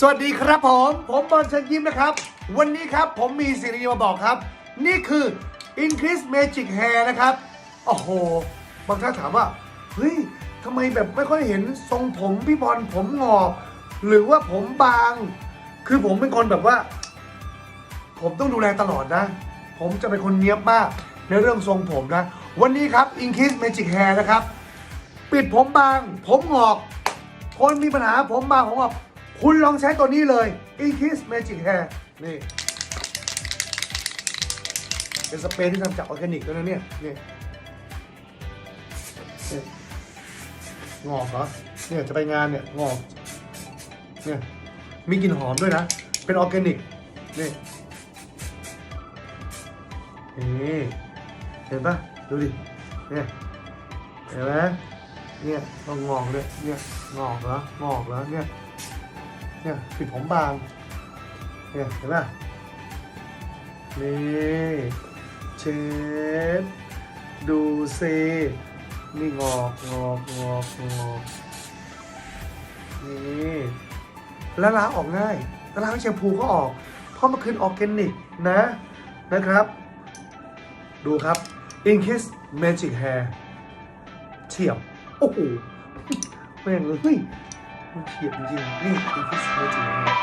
สวัสดีครับผม ผมบอลเชิญยิ้มนะครับ วันนี้ครับผมมีสิ่งดีมาบอกครับ นี่คือ Increase Magic Hair นะครับ โอ้โห บางท่านถามว่า เฮ้ยทำไมแบบไม่ค่อยเห็นทรงผมพี่บอลผมงอก หรือว่าผมบาง คือผมเป็นคนแบบว่า ผมต้องดูแลตลอดนะ ผมจะเป็นคนเนี้ยบมากในเรื่องทรงผมนะ วันนี้ครับ Increase Magic Hair นะครับ ปิดผมบาง ผมงอก คนมีปัญหาผมบางผมบอก คุณลองใช้ตัวนี้เลย Increase Magic Hair นี่ เป็นสเปรย์ที่ทำจากออร์แกนิกด้วยนะเนี่ย นี่นี่งอกเหรอ เนี่ยจะไปงานเนี่ยงอก เนี่ยมีกลิ่นหอมด้วยนะ เป็นออร์แกนิก นี่ นี่ เห็นปะดูดิ เนี่ย เห็นไหมเนี่ยต้องงอกเลยเนี่ยงอกแล้วงอกแล้วเนี่ย เนี่ยปิดผมบางเนี่ยเห็นปะนี่เช็ดดูซินี่งอกงอกงอกงอกนี่แล้วล้างออกง่ายแล้วล้างแชมพูก็ออก เพราะมันคือออร์แกนิกนะนะครับ ดูครับ Inkis Magic Hair เฉียบโอ้โหแม่งเลย เฮ้ยมันเฉียบจริงๆนี่